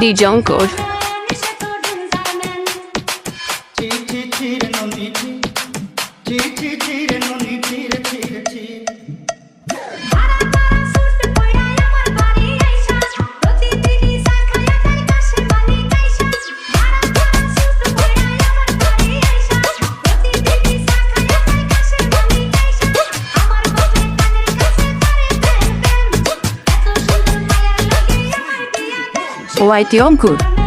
DJ Encore. ছি ছি ছি রে ননি ছি ছি ছি Kolay diyor.